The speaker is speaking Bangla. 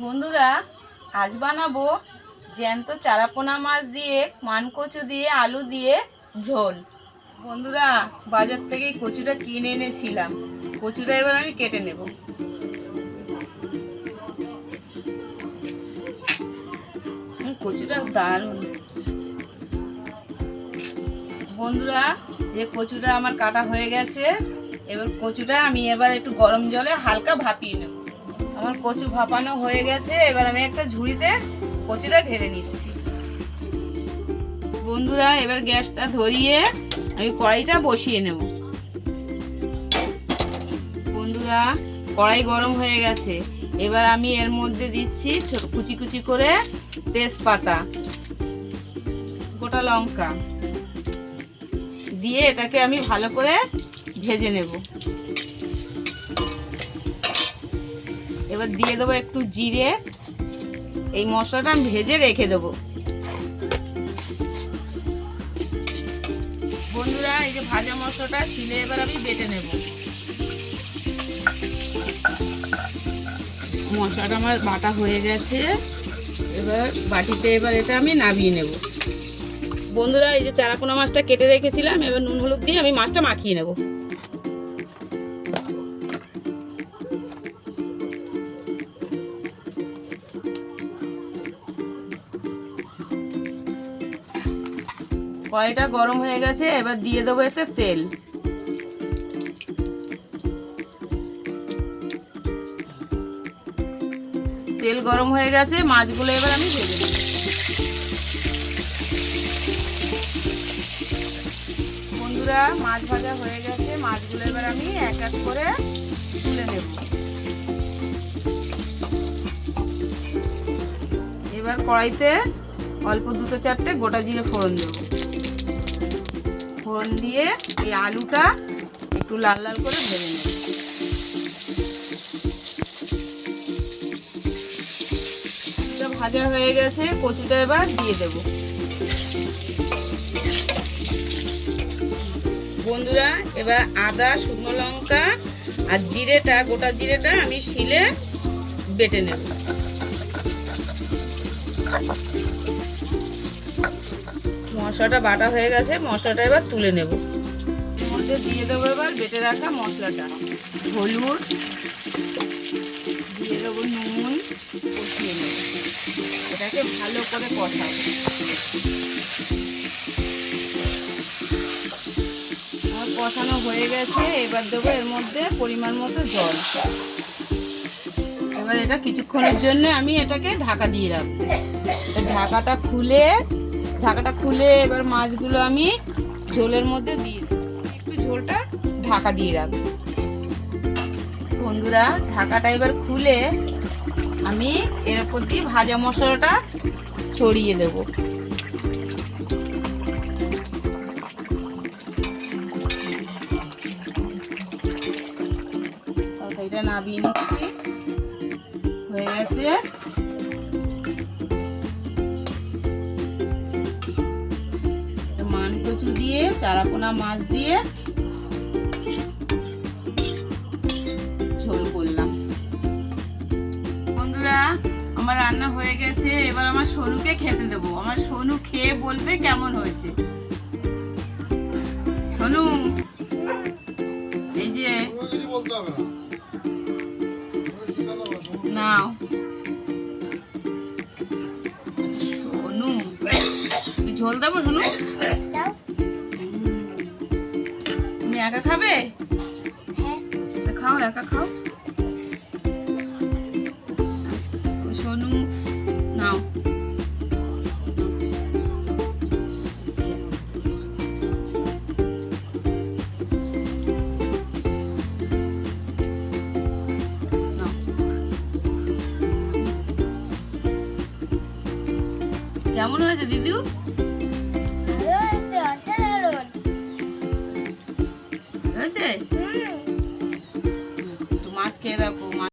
বন্ধুরা, আজ বানাবো জ্যান্ত চারাপোনা মাছ দিয়ে, মানকচু দিয়ে, আলু দিয়ে ঝোল। বন্ধুরা, বাজার থেকে কচুটা কিনে এনেছিলাম। কচুটা এবার আমি কেটে নেব। কচুটা দারুণ। বন্ধুরা যে কচুটা আমার কাটা হয়ে গেছে। এবার কচুটা আমি এবার একটু গরম জলে হালকা ভাপিয়ে নেব। আমার কচু ভাপানো হয়ে গেছে, এবার আমি একটা ঝুড়িতে কচুটা ঢেলে নিচ্ছি। বন্ধুরা, এবার গ্যাসটা ধরিয়ে আমি কড়াইটা বসিয়ে নেব। বন্ধুরা, কড়াই গরম হয়ে গেছে। এবার আমি এর মধ্যে দিচ্ছি কুচি কুচি করে তেজপাতা, গোটা লঙ্কা। দিয়ে এটাকে আমি ভালো করে ভেজে নেব। এবার দিয়ে দেবো একটু জিরে। এই মশলাটা আমি ভেজে রেখে দেবো। বন্ধুরা, এই যে ভাজা মশলাটা, শিলে এবার আমি বেটে নেব। মশলাটা আমার বাটা হয়ে গেছে। এবার বাটিতে এবার এটা আমি নামিয়ে নেব। বন্ধুরা, এই যে চারাপোনা মাছটা কেটে রেখেছিলাম, এবার নুন হলুদ দিয়ে আমি মাছটা মাখিয়ে নেব। কড়াইটা গরম হয়ে গেছে, এবার দিয়ে দেবো এতে তেল। তেল গরম হয়ে গেছে, মাছগুলো এবার আমি ভেজে নেব। বন্ধুরা, মাছ ভাজা হয়ে গেছে, মাছগুলো এবার আমি এক এক করে তুলে নেব। এবার কড়াইতে অল্প দুটো চারটে গোটা জিরে ফোড়ন দেবো। ফোড়ন দিয়ে এই আলুটা একটু লাল লাল করে ভেজে নেব। ভাজা হয়ে গেছে, কচুটা এবার দিয়ে দেবো। বন্ধুরা, এবার আদা, শুকনো লঙ্কা আর জিরেটা, গোটা জিরেটা আমি শিলে বেটে নেব। মশলাটা বাটা হয়ে গেছে, মশলাটা এবার তুলে নেব। মধ্যে দিয়ে দেবো এবার বেটে রাখা মশলাটা। হলুদ, দিয়ে দেবো নুন, কষিয়ে নেব। এটাকে ভালো করে কষাবো। আমার কষানো হয়ে গেছে, এবার দেবো এর মধ্যে পরিমাণ মতো জল। এবার এটা কিছুক্ষণের জন্য আমি এটাকে ঢাকা দিয়ে রাখব। ঢাকাটা খুলে ঢাকাটা খুলে এবার মাছগুলো আমি ঝোলের মধ্যে দিয়ে একটু ঝোলটা ঢাকা দিয়ে রাখব। বন্ধুরা, ঢাকাটা এবার খুলে আমি এর উপর দিয়ে ভাজা মশলাটা ছড়িয়ে দেবো। নাবিয়ে নিচ্ছি। হয়ে গেছে। দিয়ে, চারাপোনা মাছ দিয়ে ঝোল করলাম। বন্ধুরা, আমার রান্না হয়ে গেছে। এবার আমার সোনুকে খেতে দেবো। আমার সোনু খেয়ে বলবে কেমন হয়েছে। সোনু, এই যে নাও। ঝোল দেবো সোনু? একা খাবে? খাও একা খাও। সোনু নাও। কেমন হয়েছে দিদিও